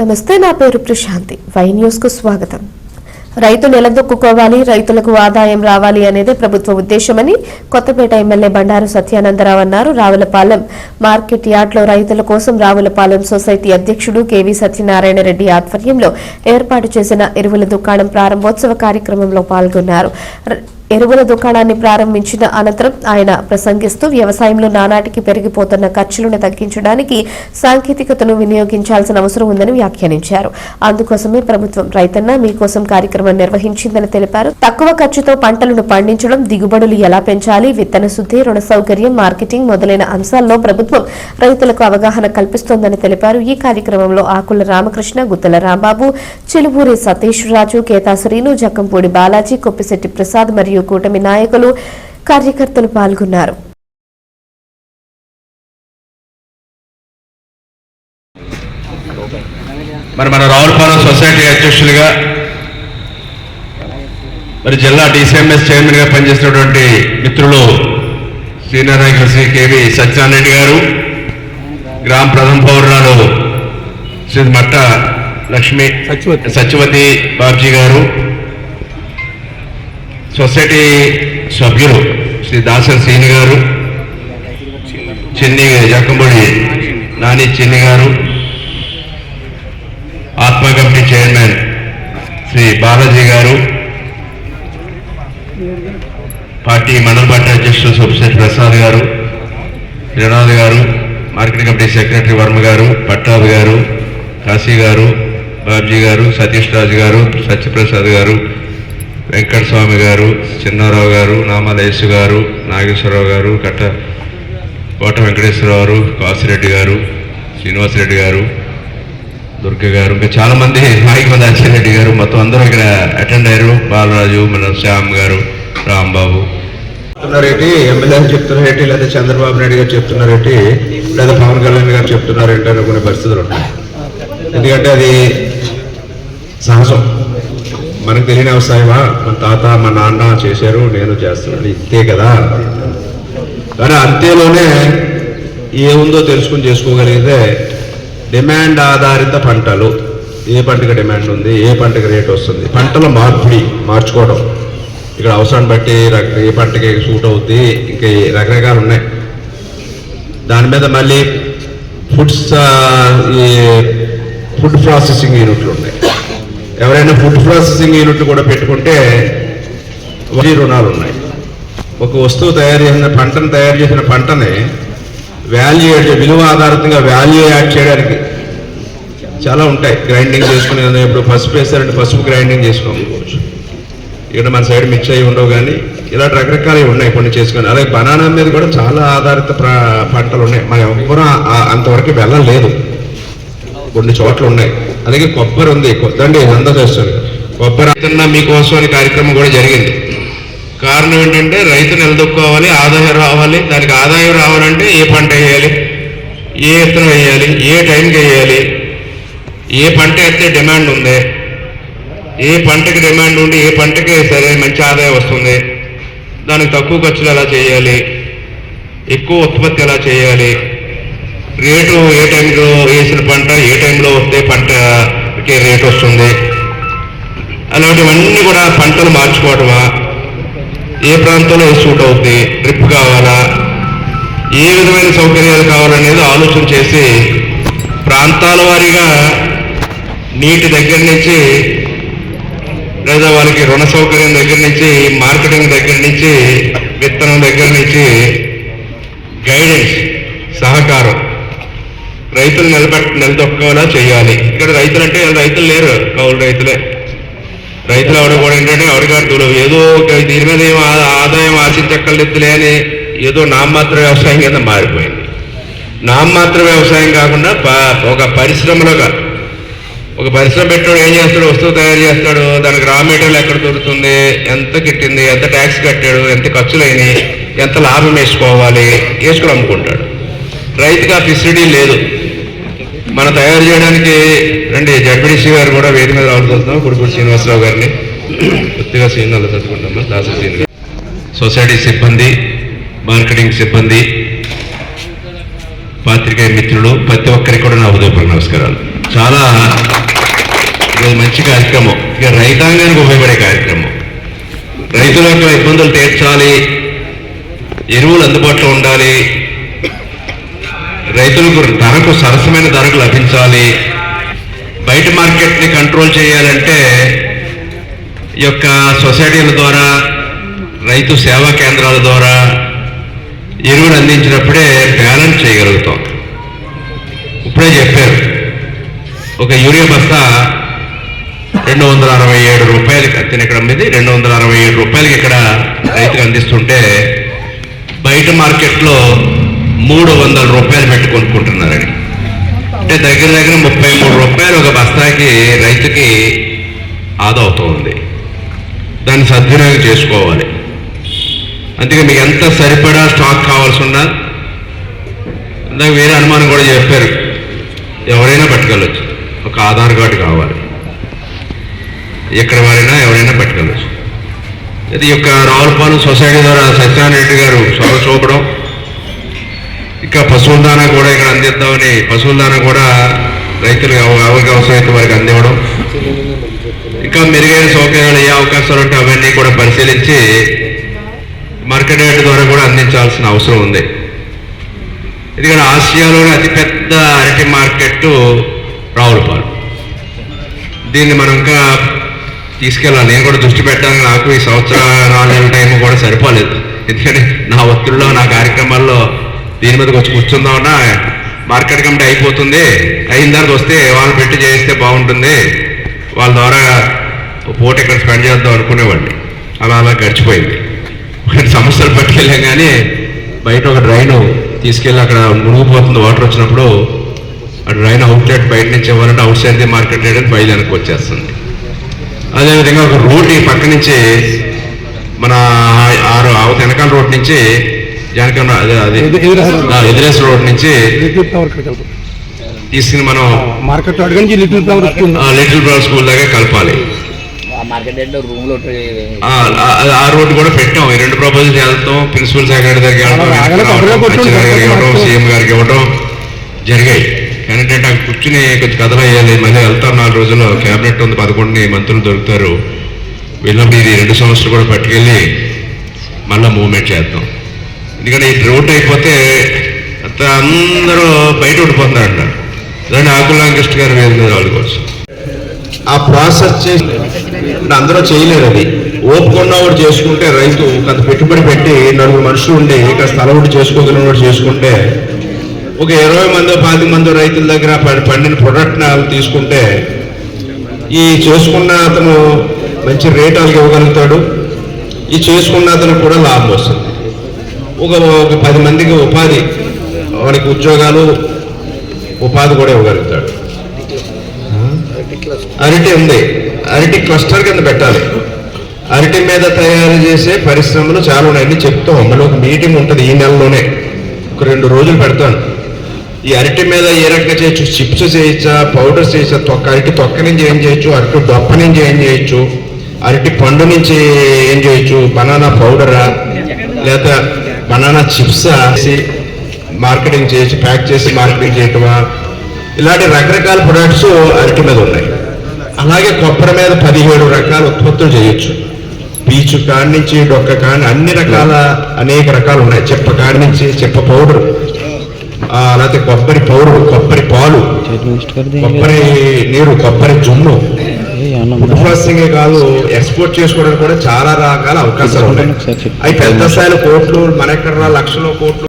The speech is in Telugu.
నమస్తే నా పేరు ప్రశాంతి. వై న్యూస్కు స్వాగతం. రైతు నిలదొక్కుకోవాలి రైతులకు ఆదాయం రావాలి అనేది ప్రభుత్వ ఉద్దేశమని కొత్తపేట ఎమ్మెల్యే బండారు సత్యానందరావు అన్నారు. రావులపాలెం మార్కెట్ యార్డ్లో రైతుల కోసం రావులపాలెం సొసైటీ అధ్యక్షుడు కేవీ సత్యనారాయణ రెడ్డి ఆధ్వర్యంలో ఏర్పాటు చేసిన ఎరువుల దుకాణం ప్రారంభోత్సవ కార్యక్రమంలో పాల్గొన్నారు. ఎరువుల దుకాణాన్ని ప్రారంభించిన అనంతరం ఆయన ప్రసంగిస్తూ వ్యవసాయంలో నానాటికి పెరిగిపోతున్న ఖర్చులను తగ్గించడానికి సాంకేతికతను వినియోగించాల్సిన అవసరం ఉందని వ్యాఖ్యానించారు. అందుకోసమే ప్రభుత్వం రైతన్న మీకోసం కార్యక్రమం నిర్వహించిందని తెలిపారు. తక్కువ ఖర్చుతో పంటలను పండించడం దిగుబడులు ఎలా పెంచాలి విత్తన శుద్ధి రుణ సౌకర్యం మార్కెటింగ్ మొదలైన అంశాల్లో ప్రభుత్వం రైతులకు అవగాహన కల్పిస్తోందని తెలిపారు. ఈ కార్యక్రమంలో ఆకుల రామకృష్ణ గుత్తల రాంబాబు చిలుబూరి సతీష్ రాజు కేతా శ్రీను జక్కంపూడి బాలాజీ కొప్పిశెట్టి ప్రసాద్ మరియు కూటమి నాయకులు కార్యకర్తలు పాల్గొన్నారు. మరి మన రావులపాలెం సొసైటీ అధ్యక్షులుగా మరి జిల్లా డిసిఎంఎస్ చైర్మన్గా పనిచేసినటువంటి మిత్రులు సీనియర్ నాయకులు శ్రీ కేవి సత్యనారాయణ గారు గ్రామ ప్రథమ పౌరురాలు శ్రీ మట్ట లక్ష్మి సత్యవతి బాబ్జీ గారు సొసైటీ సభ్యులు శ్రీ దాసరి శ్రీని గారు చిన్ని జక్కంబడి నాని చిన్ని గారు ఆత్మ కమిటీ చైర్మన్ శ్రీ బాలాజీ గారు పార్టీ మండల పార్టీ అధ్యక్షులు సోపిశెట్టి ప్రసాద్ గారు శ్రీనాథ్ గారు మార్కెటింగ్ కమిటీ సెక్రటరీ వర్మ గారు పట్టాభి గారు కాశీ గారు బాబ్జీ గారు సతీష్ రాజు గారు సత్యప్రసాద్ గారు వెంకట స్వామి గారు చిన్నారావు గారు నామలేసు గారు నాగేశ్వరరావు గారు కట్ట కోట వెంకటేశ్వరరావు గారు కాసిరెడ్డి గారు శ్రీనివాసరెడ్డి గారు దుర్గ గారు ఇంకా చాలామంది మంది నాయకులు అచ్చెరెడ్డి గారు మొత్తం అందరూ ఇక్కడ అటెండ్ అయ్యారు. బాలరాజు మన శ్యామ్ గారు రాంబాబు. చెప్తున్నారేంటి? ఎమ్మెల్యే చెప్తున్నారేంటి? లేదా చంద్రబాబు నాయుడు గారు చెప్తున్నారేంటి? లేదా పవన్ కళ్యాణ్ గారు చెప్తున్నారేంటి? అనుకునే పరిస్థితులు ఉంటాయి. ఎందుకంటే అది సహజం. మనకు తెలియని వ్యవసాయమా మన తాత మా నాన్న చేశారు నేను చేస్తున్నాను. ఇంతే కదా? కానీ అంతేలోనే ఏముందో తెలుసుకుని చేసుకోగలిగితే డిమాండ్ ఆధారిత పంటలు. ఏ పంటకి డిమాండ్ ఉంది? ఏ పంటకి రేట్ వస్తుంది? పంటల మార్పిడి మార్చుకోవడం. ఇక్కడ అవసరాన్ని బట్టి ఏ పంటకి సూట్ అవుద్ది? ఇంకా ఈ రకరకాలు ఉన్నాయి. దాని మీద మళ్ళీ ఫుడ్స్ ఈ ఫుడ్ ప్రాసెసింగ్ యూనిట్లు ఉన్నాయి. ఎవరైనా ఫుడ్ ప్రాసెసింగ్ యూనిట్ కూడా పెట్టుకుంటే వడ్డీ రుణాలు ఉన్నాయి. ఒక వస్తువు తయారు చేసిన పంటను తయారు చేసిన పంటని వాల్యూ విలువ ఆధారితంగా వాల్యూ యాడ్ చేయడానికి చాలా ఉంటాయి. గ్రైండింగ్ చేసుకునే ఇప్పుడు పసుపు వేస్తారంటే పసుపు గ్రైండింగ్ చేసుకోవచ్చు ఇక్కడ మన సైడ్ మిక్స్ అయి ఉండవు కానీ ఇలాంటి రకరకాలవి ఉన్నాయి కొన్ని చేసుకొని. అలాగే బనానా మీద కూడా చాలా ఆధారిత పంటలు ఉన్నాయి. మనం ఎవ్వరూ అంతవరకు వెళ్ళలేదు. కొన్ని చోట్ల ఉన్నాయి. అలాగే కొబ్బరి ఉంది. కొద్దండి అందరూ చేస్తుంది కొబ్బరి రైతన్న మీకోసం అనే కార్యక్రమం కూడా జరిగింది. కారణం ఏంటంటే రైతు నిలదొక్కోవాలి ఆదాయం రావాలి. దానికి ఆదాయం రావాలంటే ఏ పంట వేయాలి? ఏ విత్తనం వేయాలి? ఏ టైంకి వేయాలి? ఏ పంట వేస్తే డిమాండ్ ఉంది? ఏ పంటకి డిమాండ్ ఉండి ఏ పంటకి సరే మంచి ఆదాయం వస్తుంది? దానికి తక్కువ ఖర్చులు ఎలా చేయాలి? ఎక్కువ ఉత్పత్తి ఎలా చేయాలి? రేటు ఏ టైంలో ఏ పంటకి రేట్ వస్తుంది. అలాంటివన్నీ కూడా పంటలు మార్చుకోవటమా? ఏ ప్రాంతంలో సూట్ అవుతుంది డ్రిప్ కావాలా? ఏ విధమైన సౌకర్యాలు కావాలనేది ఆలోచన చేసి ప్రాంతాల వారీగా నీటి దగ్గర నుంచి లేదా వాళ్ళకి రుణ సౌకర్యం దగ్గర నుంచి మార్కెటింగ్ దగ్గర నుంచి విత్తనం దగ్గర నుంచి గైడెన్స్ సహకారం రైతులు నిలబెట్ నిలదొక్కేలా చేయాలి ఇక్కడ రైతులు అంటే రైతులు లేరు కౌలు రైతులే. రైతులు ఎవరు కూడా ఏంటంటే ఎవరికారు ఏదో ఒక దీని మీద ఏం ఆదాయం ఆశించక్కర్లేదులే అని ఏదో నామమాత్ర వ్యవసాయం కింద మారిపోయింది. నామమాత్ర వ్యవసాయం కాకుండా ఒక పరిశ్రమలుగా ఒక పరిశ్రమ పెట్టాడు ఏం చేస్తాడు? వస్తువు తయారు చేస్తాడు. దానికి రా మెటీరియల్ ఎక్కడ దొరుకుతుంది? ఎంత కిట్టింది? ఎంత ట్యాక్స్ కట్టాడు? ఎంత ఖర్చులైనవి ఎంత లాభం వేసుకోవాలి? వేసుకుని అమ్ముకుంటాడు. రైతుగా ఆ ఫెసిలిటీ లేదు. మనం తయారు చేయడానికి రండి జడ్పీడీసీ గారు కూడా వేదిక మీద రావాల్సి కుడుపూడి శ్రీనివాసరావు గారిని కొద్దిగా సీనియర్లు తట్టుకుంటాము దాస సీనియర్ సొసైటీ సిబ్బంది మార్కెటింగ్ సిబ్బంది పాత్రికేయ మిత్రులు ప్రతి ఒక్కరికి కూడా నా ఉదయపూర్వ నమస్కారాలు. చాలా మంచి కార్యక్రమం. ఇక రైతాంగానికి ఉపయోగపడే కార్యక్రమం. రైతుల యొక్క ఇబ్బందులు తీర్చాలి ఎరువులు అందుబాటులో ఉండాలి రైతులకు ధరకు సరసమైన ధరకు లభించాలి. బయట మార్కెట్ని కంట్రోల్ చేయాలంటే ఈ యొక్క సొసైటీల ద్వారా రైతు సేవా కేంద్రాల ద్వారా ఎరువులు అందించినప్పుడే బ్యాలెన్స్ చేయగలుగుతాం. ఇప్పుడే చెప్పారు. ఒక యూరియా బస్తా రెండు వందల అరవై ఏడు రూపాయలకి అతను ఇక్కడ అమ్మేది రెండు వందల అరవై ఏడు రూపాయలకి ఇక్కడ రైతుకు అందిస్తుంటే బయట మార్కెట్లో మూడు వందల రూపాయలు పెట్టి కొనుక్కుంటున్నారని అంటే దగ్గర దగ్గర ముప్పై మూడు రూపాయలు ఒక బస్తాకి రైతుకి ఆదా అవుతూ ఉంది దాన్ని సద్వినియోగం చేసుకోవాలి. అందుకే మీకు ఎంత సరిపడా స్టాక్ కావాల్సి ఉన్నా ఇందాక వేరే అనుమానం కూడా చెప్పారు. ఎవరైనా పట్టుకెళ్ళచ్చు. ఒక ఆధార్ కార్డు కావాలి. ఎక్కడ వారైనా ఎవరైనా పట్టుకెళ్ళొచ్చు. ఇది యొక్క రావులపాలెం సొసైటీ ద్వారా సత్యనారాయణ రెడ్డి గారు చొరవ చూపడం ఇంకా పశువుల దానా కూడా ఇక్కడ అందిద్దామని పశువుల దానా కూడా రైతులు ఎవరికి అవసరమైతే వారికి అందివ్వడం. ఇంకా మెరుగైన సౌకర్యాలు ఏ అవకాశాలు ఉంటే అవన్నీ కూడా పరిశీలించి మార్కెట్ రేట్ ద్వారా కూడా అందించాల్సిన అవసరం ఉంది. ఎందుకంటే ఆసియాలోనే అతిపెద్ద అరటి మార్కెట్ రావులపాలు దీన్ని మనం ఇంకా తీసుకెళ్ళాలి. నేను కూడా దృష్టి పెట్టాలని నాకు ఈ సంవత్సర టైం కూడా సరిపోలేదు. ఎందుకంటే నా ఒత్తిడిలో నా కార్యక్రమాల్లో దీని మీదకి వచ్చి కూర్చుందామన్నా మార్కెట్ కమిటీ అయిపోతుంది. అయిన దానికి వస్తే వాళ్ళు పెట్టి చేస్తే బాగుంటుంది. వాళ్ళ ద్వారా ఓ పూట ఇక్కడ స్పెండ్ చేద్దాం అనుకునేవాడిని. అలా అలా గడిచిపోయింది. కొన్ని సమస్యలు పట్టుకెళ్ళాం కానీ బయట ఒక డ్రైన్ తీసుకెళ్ళి అక్కడ మునిగిపోతుంది. వాటర్ వచ్చినప్పుడు ఆ డ్రైన్ అవుట్లెట్ బయట నుంచి ఇవ్వాలంటే outside the market rate బయలు వెనక్కి వచ్చేస్తుంది. అదేవిధంగా ఒక రోడ్ ఈ పక్క నుంచి మన ఆరు అవత వెనకాల రోడ్ నుంచి జనకం అదే అది. ఆ, ఎదురేస్ రోడ్ నుంచి తీసుకుని మనం మార్కెట్ అడగండి లిటిల్ ఫ్లవర్ వస్తుంది ఆ, లిటిల్ బ్రౌన్ స్కూల్ దగ్గర కలపాలి. ఆ, రోడ్డు కూడా పెట్టాం. ఈ రెండు ప్రపోజల్స్ వెళ్తాం. ప్రిన్సిపల్ సెక్రటరీ దగ్గరికి గారికి ఇవ్వడం కొట్టండి. సీఎం గారికి ఇవ్వడం జరిగాయి. కానీ కూర్చుని కొంచెం కథలు వేయాలి మళ్ళీ వెళ్తాం నాలుగు రోజుల్లో. క్యాబినెట్ ఉంది పదకొండుని మంత్రులు దొరుకుతారు. వెళ్ళినప్పుడు ఇది రెండు సంవత్సరాలు కూడా పట్టుకెళ్ళి మళ్ళీ మూవ్మెంట్ చేద్దాం. ఎందుకంటే ఈ డ్రౌట్ అయిపోతే అంత అందరూ బయట ఉండిపోతున్నారంట దాన్ని ఆకులాంకృష్ణ గారు వేరు మీద కోసం ఆ ప్రాసెస్ చేసి అందరూ చేయలేరు అది. ఓపుకున్న వాడు చేసుకుంటే రైతు కొంత పెట్టుబడి పెట్టి నలుగురు మనుషులు ఉండి ఇక స్థలం ఒకటి చేసుకోగలిగిన వాడు చేసుకుంటే ఒక ఇరవై మంది పాతి మంది రైతుల దగ్గర పండిన ప్రొడక్ట్ని తీసుకుంటే ఈ చేసుకున్న అతను మంచి రేట్ వాళ్ళకి ఇవ్వగలుగుతాడు. ఈ చేసుకున్న అతను కూడా లాభం వస్తుంది. ఒక ఒక పది మందికి ఉపాధి వాడికి ఉద్యోగాలు ఉపాధి కూడా ఇవ్వగలుగుతాడు. అరటి ఉంది. అరటి క్లస్టర్ కింద పెట్టాలి. అరటి మీద తయారు చేసే పరిశ్రమలు చాలా ఉన్నాయని చెప్తాం మళ్ళీ ఒక మీటింగ్ ఉంటుంది ఈ నెలలోనే. ఒక రెండు రోజులు పెడతాను. ఈ అరటి మీద ఏ రకంగా చేయొచ్చు? చిప్స్ చేయొచ్చా? పౌడర్స్ చేయొచ్చా? తొక్క అరటి తొక్క నుంచి ఏం చేయొచ్చు? అరటి దొప్ప నుంచి ఏం చేయొచ్చు? అరటి పండు నుంచి ఏం చేయొచ్చు? బనానా పౌడరా? లేదా బనానా చిప్సా మార్కెటింగ్ చేసి ప్యాక్ చేసి మార్కెటింగ్ చేయటమా? ఇలాంటి రకరకాల ప్రొడక్ట్స్ అరటి మీద ఉన్నాయి. అలాగే కొబ్బరి మీద పదిహేడు రకాల ఉత్పత్తులు చేయొచ్చు. పీచు కాడి నుంచి డొక్క కాడి అన్ని రకాల అనేక రకాలు ఉన్నాయి. చెప్ప కాడి నుంచి చెప్ప పౌడర్. లేకపోతే కొబ్బరి పౌడర్ కొబ్బరి పాలు కొబ్బరి నీరు కొబ్బరి జున్ను ప్రాసెసింగే కాదు ఎక్స్పోర్ట్ చేసుకోవడానికి కూడా చాలా రకాల అవకాశాలు ఉన్నాయి. అవి పెద్ద స్థాయిలో కోట్లు మన ఎక్కడ లక్షల కోట్లు